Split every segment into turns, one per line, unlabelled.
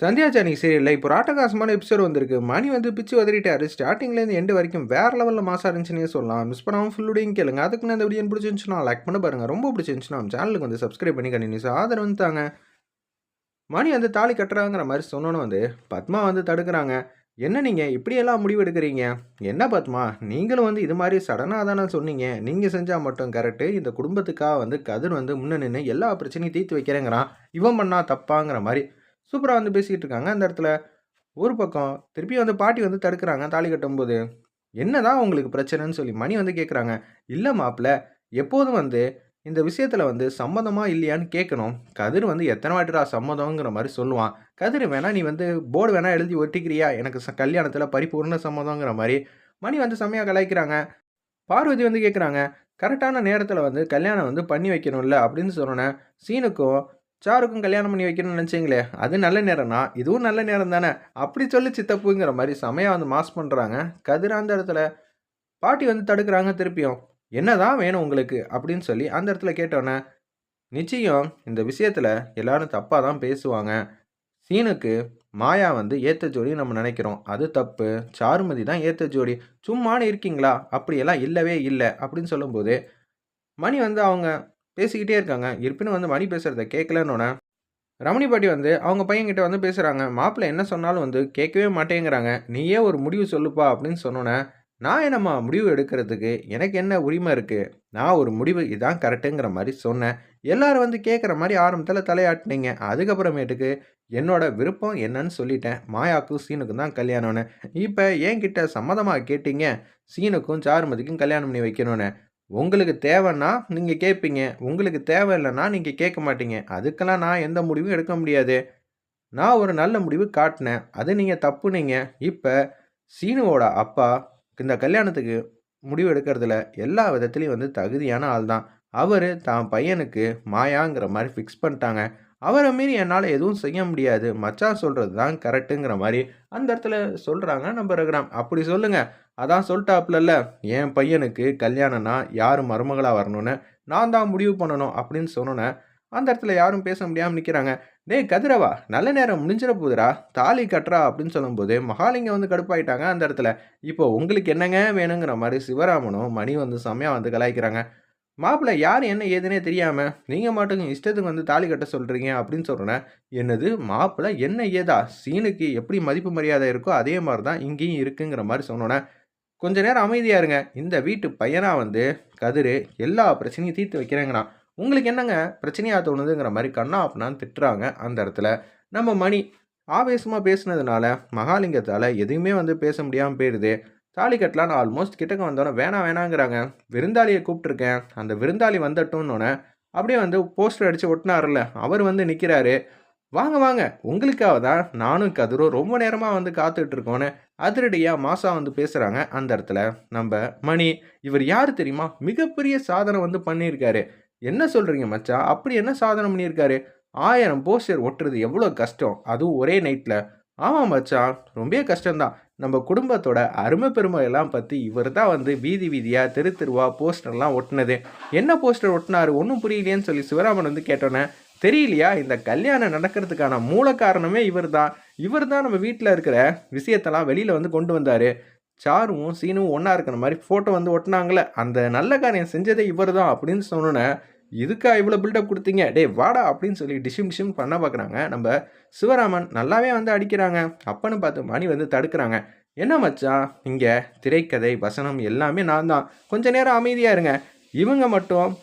சந்தியா சானி சீரியலில் இப்போ ராட்டகாசமான எபிசோட் வந்திருக்கு. மணி வந்து பிச்சு வதறிட்டாரு ஸ்டார்டிங்லேருந்து எண்டு வரைக்கும் வேற லெவலில் மாசா இருந்துச்சுன்னே சொல்லலாம். மிஸ் பண்ணாமல் ஃபுல்லுடையும் கேளுங்க. அதுக்கு நான் இந்த வீடியோ பிடிச்சிருந்துச்சுன்னா லைக் பண்ண பாருங்க. ரொம்ப பிடிச்சிருந்துச்சுன்னா நம்ம சேனலுக்கு வந்து சப்ஸ்கிரைப் பண்ணி கண்டினியூஸ் ஆதரவு வந்துட்டாங்க மணி வந்து தாலி கட்டுறாங்கிற மாதிரி சொன்னோன்னு வந்து பத்மா வந்து தடுக்கிறாங்க. என்ன நீங்கள் இப்படியெல்லாம் முடிவு எடுக்கிறீங்க? என்ன பத்மா? நீங்களும் வந்து இது மாதிரி சடனாக தானே சொன்னீங்க. நீங்கள் செஞ்சால் மட்டும் கரெக்டு இந்த குடும்பத்துக்காக வந்து கதிர் வந்து முன்ன நின்று எல்லா பிரச்சனையும் தீர்த்து வைக்கிறேங்கிறான். இவன் பண்ணா தப்பாங்கிற மாதிரி சூப்பராக வந்து பேசிக்கிட்டு இருக்காங்க அந்த இடத்துல ஒரு பக்கம் திருப்பி வந்து பாட்டி வந்து தடுக்கிறாங்க தாலி கட்டும்போது. என்னதான் உங்களுக்கு பிரச்சனைன்னு சொல்லி மணி வந்து கேட்குறாங்க இல்லை மாப்பிள்ள எப்போதும் வந்து இந்த விஷயத்தில் வந்து சம்மதமாக இல்லையான்னு கேட்கணும் கதிர் வந்து எத்தனை வாட்டிடா சம்மதங்கிற மாதிரி சொல்லுவான். கதிர் வேணா நீ வந்து போர்டு வேணா எழுதி ஒட்டிக்கிறியா? எனக்கு ச கல்யாணத்தில் பரிபூர்ண சம்மதங்கிற மாதிரி. மணி வந்து செம்மையாக கலாய்க்கிறாங்க. பார்வதி வந்து கேட்குறாங்க கரெக்டான நேரத்தில் வந்து கல்யாணம் வந்து பண்ணி வைக்கணும்ல? அப்படின்னு சொன்னோன்னே சீனுக்கும் சாருக்கும் கல்யாணம் பண்ணி வைக்கணும்னு நினச்சிங்களே அது நல்ல நேரம்னா இதுவும் நல்ல நேரம் தானே? அப்படி சொல்லி சித்தப்புங்கிற மாதிரி செமையாக வந்து மாஸ் பண்ணுறாங்க கதிர் அந்த இடத்துல பாட்டி வந்து தடுக்கிறாங்க திருப்பியும். என்னதான் வேணும் உங்களுக்கு? அப்படின்னு சொல்லி அந்த இடத்துல கேட்டோன்னே நிச்சயம் இந்த விஷயத்தில் எல்லாரும் தப்பாக தான் பேசுவாங்க. சீனுக்கு மாயா வந்து ஏற்ற ஜோடி நம்ம நினைக்கிறோம். அது தப்பு. சாருமதி தான் ஏற்ற ஜோடி. சும்மானு இருக்கீங்களா? அப்படியெல்லாம் இல்லவே இல்லை அப்படின்னு சொல்லும்போது மணி வந்து அவங்க பேசிக்கிட்டே இருக்காங்க. இருப்பினும் வந்து மணி பேசுகிறத கேட்கலன்னொன்னே ரமணி பாட்டி வந்து அவங்க பையன்கிட்ட வந்து பேசுகிறாங்க மாப்பிள்ளை என்ன சொன்னாலும் வந்து கேட்கவே மாட்டேங்கிறாங்க. நீயே ஒரு முடிவு சொல்லுப்பா அப்படின்னு சொன்னோன்னே நான் என்னம்மா முடிவு எடுக்கிறதுக்கு? எனக்கு என்ன உரிமை இருக்குது நான் ஒரு முடிவு இதான் கரெக்டுங்கிற மாதிரி சொன்னேன். எல்லாரும் வந்து கேட்குற மாதிரி ஆரம்பத்தில் தலையாட்டினீங்க. அதுக்கப்புறமேட்டுக்கு என்னோட விருப்பம் என்னன்னு சொல்லிட்டேன். மாயாக்கும் சீனுக்கும் தான் கல்யாணம்னு. இப்போ என்கிட்ட சம்மதமாக கேட்டீங்க. சீனுக்கும் சாருமதிக்கும் கல்யாணம் பண்ணி வைக்கணும்னு. உங்களுக்கு தேவைன்னா நீங்கள் கேட்பீங்க உங்களுக்கு தேவை இல்லைன்னா நீங்கள் கேட்க மாட்டீங்க. அதுக்கெல்லாம் நான் எந்த முடிவும் எடுக்க முடியாது. நான் ஒரு நல்ல முடிவு காட்டினேன். அது நீங்கள் தப்புனீங்க. இப்போ சீனுவோட அப்பா இந்த கல்யாணத்துக்கு முடிவு எடுக்கிறதுல எல்லா விதத்துலேயும் வந்து தகுதியான ஆள் தான் அவர் தான் பையனுக்கு மாயாங்கிற மாதிரி ஃபிக்ஸ் பண்ணிட்டாங்க. அவரை மீறி என்னால் எதுவும் செய்ய முடியாது. மச்சான் சொல்கிறது தான் கரெக்டுங்கிற மாதிரி அந்த இடத்துல சொல்கிறாங்க நம்ம ரகுராம். அப்படி சொல்லுங்கள் அதான் சொல்லிட்டாப்புலல்ல என் பையனுக்கு கல்யாணம்னா யார் மருமகளாக வரணும்னு நான் தான் முடிவு பண்ணணும் அப்படின்னு சொன்னோன்னே அந்த இடத்துல யாரும் பேச முடியாமல் நிற்கிறாங்க டேய் கதிரவா நல்ல நேரம் முடிஞ்சிட போகுதுடா. தாலி கட்டுறா அப்படின்னு சொல்லும்போது மகாலிங்கம் வந்து கடுப்பாயிட்டாங்க அந்த இடத்துல. இப்போ உங்களுக்கு என்னங்க வேணுங்கிற மாதிரி சிவராமனும் மணி வந்து செம்மையாக வந்து கலாய்க்கிறாங்க. மாப்பிள்ளை யார் என்ன ஏதுனே தெரியாமல் நீங்கள் மாட்டுக்கு இஷ்டத்துக்கு வந்து தாலி கட்ட சொல்கிறீங்க அப்படின்னு சொல்கிறேன் என்னது மாப்பிள்ளை என்ன ஏதா? சீனுக்கு எப்படி மதிப்பு மரியாதை இருக்கோ அதே மாதிரி தான் இங்கேயும் இருக்குங்கிற மாதிரி சொன்னோன்னே கொஞ்ச நேரம் அமைதியாக இருங்க. இந்த வீட்டு பையனாக வந்து கதிர் எல்லா பிரச்சனையும் தீர்த்து வைக்கிறேங்கண்ணா. உங்களுக்கு என்னங்க பிரச்சனையாக தோணுதுங்கிற மாதிரி கண்ணா அப்பனான்னு திட்டுறாங்க அந்த இடத்துல. நம்ம மணி ஆவேசமாக பேசுனதுனால மகாலிங்கத்தால் எதுவுமே வந்து பேச முடியாமல் போயிடுது தாலி கட்டலான்னு ஆல்மோஸ்ட் கிட்டக்க வந்தோன்னே வேணாம் வேணாங்கிறாங்க விருந்தாளியை கூப்பிட்ருக்கேன் அந்த விருந்தாளி வந்துட்டோன்னொன்னே அப்படியே வந்து போஸ்டர் அடித்து ஒட்டினார்ல அவர் வந்து நிற்கிறாரு வாங்க வாங்க. உங்களுக்காக தான் நானும் கதிரும் ரொம்ப நேரமாக வந்து காத்துட்ருக்கோன்னு அதிரடியாக மாசா வந்து பேசுகிறாங்க அந்த இடத்துல. நம்ம மணி இவர் யார் தெரியுமா? மிகப்பெரிய சாதனை வந்து பண்ணியிருக்காரு. என்ன சொல்கிறீங்க மச்சா? அப்படி என்ன சாதனை பண்ணியிருக்காரு? ஆயிரம் போஸ்டர் ஒட்டுறது எவ்வளோ கஷ்டம்? அதுவும் ஒரே நைட்டில் ஆமாம் மச்சான் ரொம்ப கஷ்டம்தான். நம்ம குடும்பத்தோட அருமை பெருமையெல்லாம் பற்றி இவர் தான் வந்து வீதி வீதியாக தெரு தெருவா போஸ்டர்லாம் ஒட்டினது. என்ன போஸ்டர் ஒட்டினாரு? ஒன்றும் புரியலையேன்னு சொல்லி சிவராமன் வந்து கேட்டோன்னே தெரியலையா? இந்த கல்யாணம் நடக்கிறதுக்கான மூல காரணமே இவர் தான் இவர் தான் நம்ம வீட்டில் இருக்கிற விஷயத்தெல்லாம் வெளியில் வந்து கொண்டு வந்தார். சாருவும் சீனும் ஒன்றா இருக்கிற மாதிரி ஃபோட்டோ வந்து ஒட்டினாங்களே அந்த நல்ல காரியம் செஞ்சதே இவர் தான் அப்படின்னு சொன்னோன்னே இதுக்கா இவ்வளோ பில்டப் கொடுத்தீங்க? டே வாடா அப்படின்னு சொல்லி டிஷிம் டிஷிம் பண்ண பார்க்குறாங்க நம்ம சிவராமன் நல்லாவே வந்து அடிக்கிறாங்க. அப்பன்னு பார்த்து மணி வந்து தடுக்கிறாங்க. என்ன மச்சான்? இங்கே திரைக்கதை வசனம் எல்லாமே நான் தான். கொஞ்ச நேரம் அமைதியாக இருங்க. இவங்க மட்டும்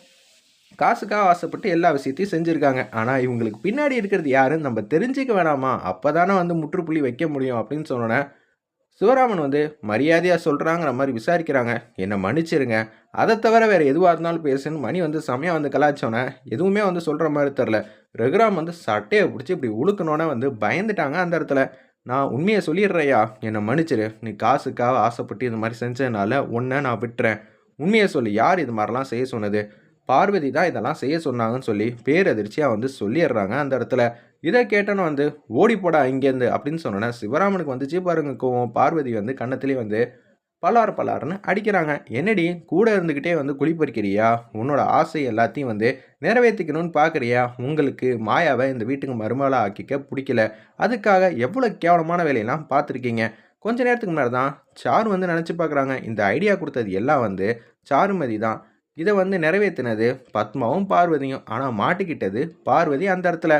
காசுக்காக ஆசைப்பட்டு எல்லா விஷயத்தையும் செஞ்சுருக்காங்க. ஆனால் இவங்களுக்கு பின்னாடி இருக்கிறது யாருன்னு நம்ம தெரிஞ்சுக்க வேணாமா? அப்போ தானே வந்து முற்றுப்புள்ளி வைக்க முடியும் அப்படின்னு சொன்னோன்னே சிவராமன் வந்து மரியாதையாக சொல்கிறாங்கிற மாதிரி விசாரிக்கிறாங்க. என்னை மன்னிச்சிருங்க. அதை தவிர வேறு எதுவாக இருந்தாலும் பேசுன்னு மணி வந்து செமையாக வந்து கலாச்சோன்னே எதுவுமே வந்து சொல்கிற மாதிரி தெரில ரகுராம் வந்து சட்டையை பிடிச்சி இப்படி உழுக்கணுன்னே வந்து பயந்துட்டாங்க அந்த இடத்துல. நான் உண்மையை சொல்லிடுறையா என்னை மன்னிச்சிரு. நீ காசுக்காக ஆசைப்பட்டு இந்த மாதிரி செஞ்சதுனால ஒன்றை நான் விட்டுறேன். உண்மையை சொல்லி. யார் இது மாதிரிலாம் செய்ய சொன்னது? பார்வதி தான் இதெல்லாம் செய்ய சொன்னாங்கன்னு சொல்லி பேரதிர்ச்சியாக வந்து சொல்லிடுறாங்க அந்த இடத்துல. இதை கேட்டோன்னு வந்து ஓடி போடா இங்கேருந்து அப்படின்னு சொன்னோன்னே சிவராமனுக்கு வந்து பாருங்க பார்வதி வந்து கன்னத்துலேயே வந்து பலார் பலார்னு அடிக்கிறாங்க. என்னடி கூட இருந்துக்கிட்டே வந்து குளிப்பறிக்கிறியா உன்னோட ஆசை எல்லாத்தையும் வந்து நிறைவேற்றிக்கணும்னு பார்க்குறியா உங்களுக்கு மாயாவை இந்த வீட்டுக்கு மருமகளாக ஆக்கிக்க பிடிக்கல. அதுக்காக எவ்வளோ கேவலமான வேலையெல்லாம் பார்த்துருக்கீங்க. கொஞ்ச நேரத்துக்கு முன்னாடி தான் சாரு வந்து நினச்சி பார்க்குறாங்க இந்த ஐடியா கொடுத்தது எல்லாம் வந்து சாருமதி தான். இதை வந்து நிறைவேற்றினது பத்மாவும் பார்வதியும். ஆனால் மாட்டிக்கிட்டது பார்வதி அந்த இடத்துல.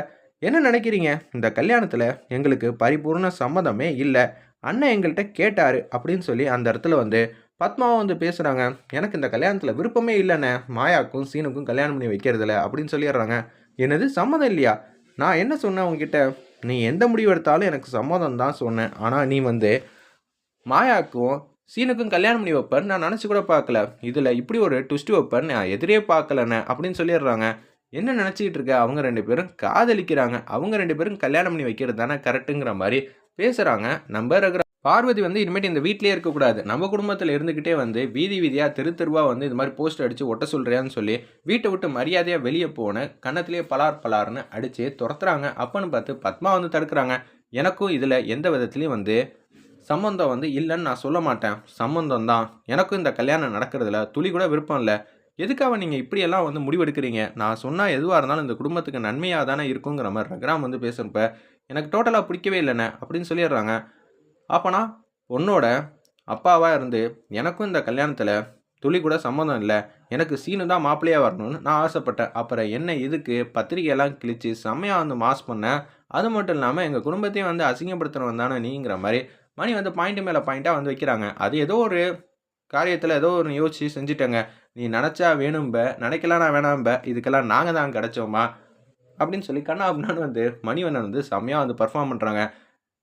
என்ன நினைக்கிறீங்க? இந்த கல்யாணத்தில் எங்களுக்கு பரிபூர்ண சம்மதமே இல்லை. அண்ணன் எங்கள்கிட்ட கேட்டார் அப்படின்னு சொல்லி அந்த இடத்துல வந்து பத்மாவும் வந்து பேசுகிறாங்க எனக்கு இந்த கல்யாணத்தில் விருப்பமே இல்லைண்ணே. மாயாக்கும் சீனுக்கும் கல்யாணம் பண்ணி வைக்கிறதில்ல அப்படின்னு சொல்லிடுறாங்க. என்னது சம்மதம் இல்லையா? நான் என்ன சொன்னேன் உங்ககிட்ட நீ எந்த முடிவு எடுத்தாலும் எனக்கு சம்மதம் தான் சொன்னேன். ஆனால் நீ வந்து மாயாக்கும் சீனுக்கும் கல்யாணம் பண்ணி வைப்பேன் நான் நினச்சி கூட பார்க்கல. இதில் இப்படி ஒரு ட்விஸ்ட் வைப்பேன் நான் எதிரே பார்க்கலண்ணே அப்படின்னு சொல்லிடுறாங்க. என்ன நினச்சிக்கிட்டு இருக்க? அவங்க ரெண்டு பேரும் காதலிக்கிறாங்க. அவங்க ரெண்டு பேரும் கல்யாணம் பண்ணி வைக்கிறது தானே கரெக்டுங்கிற மாதிரி பேசுகிறாங்க நம்ம இருக்கிற பார்வதி வந்து இனிமேட்டு இந்த வீட்டிலே இருக்கக்கூடாது நம்ம குடும்பத்தில் இருந்துக்கிட்டே வந்து வீதி வீதியாக தெரு தெருவாக வந்து இது மாதிரி போஸ்ட் அடித்து ஒட்ட சொல்கிறியான்னு சொல்லி வீட்டை விட்டு மரியாதையாக வெளியே போன கன்னத்திலேயே பலார் பலார்னு அடித்து துரத்துறாங்க. அப்பன்னு பார்த்து பத்மா வந்து தடுக்கிறாங்க. எனக்கும் இதில் எந்த விதத்துலையும் வந்து சம்மந்தம் வந்து இல்லைன்னு நான் சொல்ல மாட்டேன். சம்மந்தம் தான் எனக்கும் இந்த கல்யாணம் நடக்கிறதுல துளி கூட விருப்பம் இல்லை. எதுக்காக நீங்கள் இப்படியெல்லாம் வந்து முடிவெடுக்கிறீங்க? நான் சொன்னால் எதுவாக இருந்தாலும் இந்த குடும்பத்துக்கு நன்மையாக தானே இருக்குங்கிற மாதிரி ரக்ராம் வந்து பேசுகிறப்ப எனக்கு டோட்டலாக பிடிக்கவே இல்லைண்ணே அப்படின்னு சொல்லிடுறாங்க. அப்போனா உன்னோட அப்பாவாக இருந்து எனக்கும் இந்த கல்யாணத்தில் துளி கூட சம்மந்தம் இல்லை. எனக்கு சீனு தான் மாப்பிள்ளையாக வரணும்னு நான் ஆசைப்பட்டேன். அப்புறம் என்ன இதுக்கு? பத்திரிகையெல்லாம் கிழிச்சு செம்மையாக வந்து மாஸ் பண்ணேன் அது மட்டும் இல்லாமல் எங்கள் குடும்பத்தையும் வந்து அசிங்கப்படுத்துகிறவன் தானே நீங்கிற மாதிரி. மணி வந்து பாயிண்ட் மேலே பாயிண்ட்டாக வந்து வைக்கிறாங்க. அது ஏதோ ஒரு காரியத்தில் ஏதோ ஒன்று யோசிச்சு செஞ்சுட்டேங்க. நீ நினச்சா வேணும்ப நினைக்கலாம் நான் வேணாம்ப இதுக்கெல்லாம் நாங்கள் தான் கிடச்சோமா? அப்படின்னு சொல்லி கண்ணா அப்படின்னு வந்து மணிவண்ணன் வந்து செம்மையாக வந்து பர்ஃபார்ம் பண்ணுறாங்க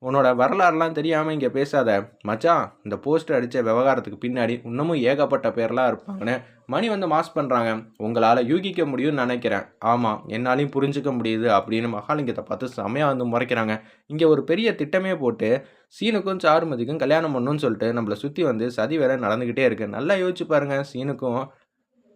உன்னோட வரலாறுலாம் தெரியாமல் இங்கே பேசாத. மச்சான் இந்த போஸ்டர் அடித்த விவகாரத்துக்கு பின்னாடி இன்னமும் ஏகப்பட்ட பேர்லாம் இருப்பாங்கன்னு மணி வந்து மாஸ் பண்ணுறாங்க உங்களால் யூகிக்க முடியும்னு நினைக்கிறேன். ஆமாம் என்னாலையும் புரிஞ்சுக்க முடியுது அப்படின்னு மகாலிங்கத்தை பார்த்து செமையாக வந்து முறைக்கிறாங்க. இங்கே ஒரு பெரிய திட்டமே போட்டு சீனுக்கும் சாருமதிக்கும் கல்யாணம் பண்ணணும்னு சொல்லிட்டு நம்மளை சுற்றி வந்து சதி வேற நடந்துக்கிட்டே இருக்கு. நல்லா யோசிச்சு பாருங்க சீனுக்கும்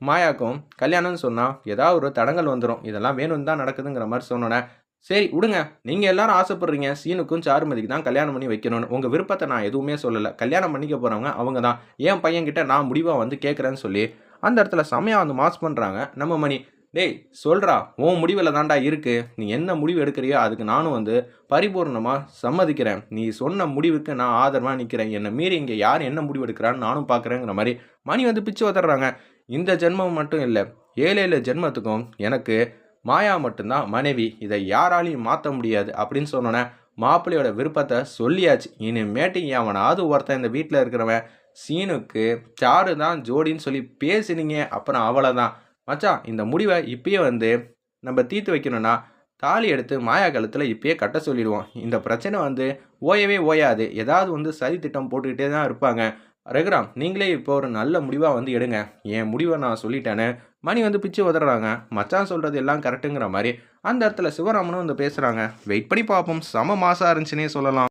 மாயாக்கும் கல்யாணம்னு சொன்னால் ஏதாவது ஒரு தடங்கள் வந்துடும் இதெல்லாம் வேணும் தான் நடக்குதுங்கிற மாதிரி சொன்னோன்னே சரி விடுங்க நீங்கள் எல்லாரும் ஆசைப்படுறீங்க. சீனுக்கும் சாருமதிக்கு தான் கல்யாணம் பண்ணி வைக்கணும்னு. உங்கள் விருப்பத்தை நான் எதுவுமே சொல்லலை. கல்யாணம் பண்ணிக்க போகிறவங்க அவங்க தான். என் பையன்கிட்ட நான் முடிவாக வந்து கேட்குறேன்னு சொல்லி அந்த இடத்துல செமையாக வந்து மாஸ் பண்ணுறாங்க நம்ம மணி டேய் சொல்கிறா உன் முடிவில் தாண்டா இருக்குது நீ என்ன முடிவு எடுக்கிறியோ அதுக்கு நானும் வந்து பரிபூர்ணமாக சம்மதிக்கிறேன். நீ சொன்ன முடிவுக்கு நான் ஆதரவாக நிற்கிறேன் என்னை மீறி இங்கே யார் என்ன முடிவு எடுக்கிறான்னு நானும் பார்க்குறேங்கிற மாதிரி மணி வந்து பிச்சு வந்துடுறாங்க இந்த ஜென்மம் மட்டும் இல்லை ஏழு ஏழு ஜென்மத்துக்கும் எனக்கு மாயா மட்டும்தான் மனைவி இதை யாராலையும் மாற்ற முடியாது அப்படின்னு சொன்னோன்னே மாப்பிள்ளையோட விருப்பத்தை சொல்லியாச்சு. இனிமேட்டு எவனாவது ஒருத்தன் இந்த வீட்டில் இருக்கிறவன் சீனுக்கு சாரு தான் ஜோடின்னு சொல்லி பேசினீங்க அப்புறம் அவ்வளோதான் மச்சான் இந்த முடிவை இப்பயே வந்து நம்ம தீர்த்து வைக்கணும்னா தாலி எடுத்து மாயா கழுத்தில் இப்பயே கட்ட சொல்லிடுவோம். இந்த பிரச்சனை வந்து ஓயவே ஓயாது. ஏதாவது வந்து சதி திட்டம் போட்டுக்கிட்டே தான் இருப்பாங்க. ரகுராம் நீங்களே இப்போ ஒரு நல்ல முடிவாக வந்து எடுங்க. என் முடிவை நான் சொல்லிட்டேன்னு மணி வந்து பிச்சு உதறாங்க. மச்சான் சொல்கிறது எல்லாம் கரெக்டுங்கிற மாதிரி. அந்த இடத்துல சிவராமனும் வந்து பேசுகிறாங்க வெயிட் பண்ணி பார்ப்போம். செம மாசாக இருந்துச்சுன்னே சொல்லலாம்.